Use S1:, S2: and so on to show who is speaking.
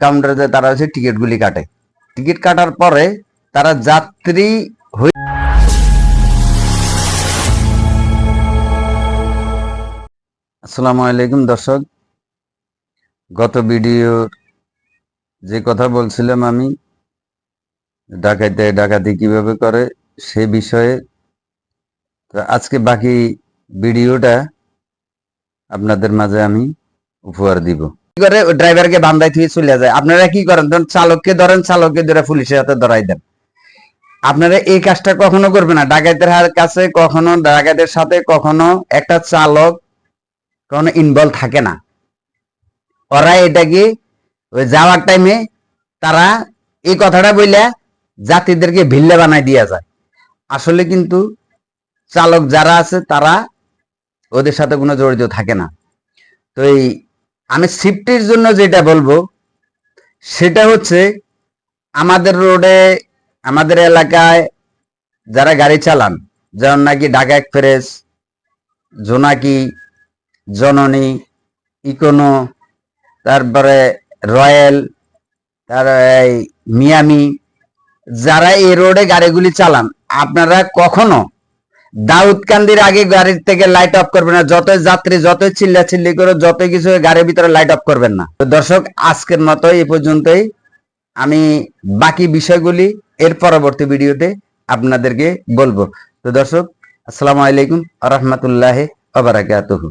S1: কাউন্টারে তারা হচ্ছে টিকিটগুলি কাটে। টিকিট কাটার পরে তারা যাত্রী হয়ে আসসালামু আলাইকুম দর্শক। গত ভিডিওর যে কথা বলছিলাম আমি, ডাকাইতে ডাকাতি কীভাবে করে সে বিষয়ে। তো আজকে বাকি ভিডিওটা আপনাদের মাঝে আমি উপহার দিব। করে ড্রাইভারকে বান্দাই থেকে চলে যায়। আপনারা কি করেন? ধরেন চালককে ধরেন, চালককে ধরে পুলিশের হাতে ধরাই দেন। আপনারা এই কাজটা কখনো করবেন না। ডাকাতের কাছে কখনো, ডাকাতের সাথে কখনো একটা চালক কখনো ইনভলভ থাকে না। ওরা এটাকে ওই যাওয়ার টাইমে তারা এই কথাটা বইলে যাত্রীদেরকে ভিল্লে বানাই দিয়া যায়। আসলে কিন্তু চালক যারা আছে তারা ওদের সাথে কোনো জড়িত থাকে না। তো এই আমি সিফটির জন্য যেটা বলব, সেটা হচ্ছে আমাদের রোডে, আমাদের এলাকায় যারা গাড়ি চালান, যেমন নাকি ঢাকা এক্সপ্রেস জোনাকি, জননী, ইকোনো, তারপরে রয়্যাল তার মিয়ামি, যারা এই রোডে গাড়িগুলি চালান, আপনারা কখনো দাউদকান্দির আগে গাড়ির থেকে লাইট অফ করবেন না। যতই যাত্রী, যতই চিল্লা চিল্লি করে যত কিছু গাড়ির ভিতরে লাইট অফ করবেন না। তো দর্শক, আজকের মতো এই পর্যন্তই। আমি বাকি বিষয়গুলি এর পরবর্তী ভিডিওতে আপনাদেরকে বলব। তো দর্শক, আসসালামু আলাইকুম আ রহমতুল্লাহ আবরাকাতুহু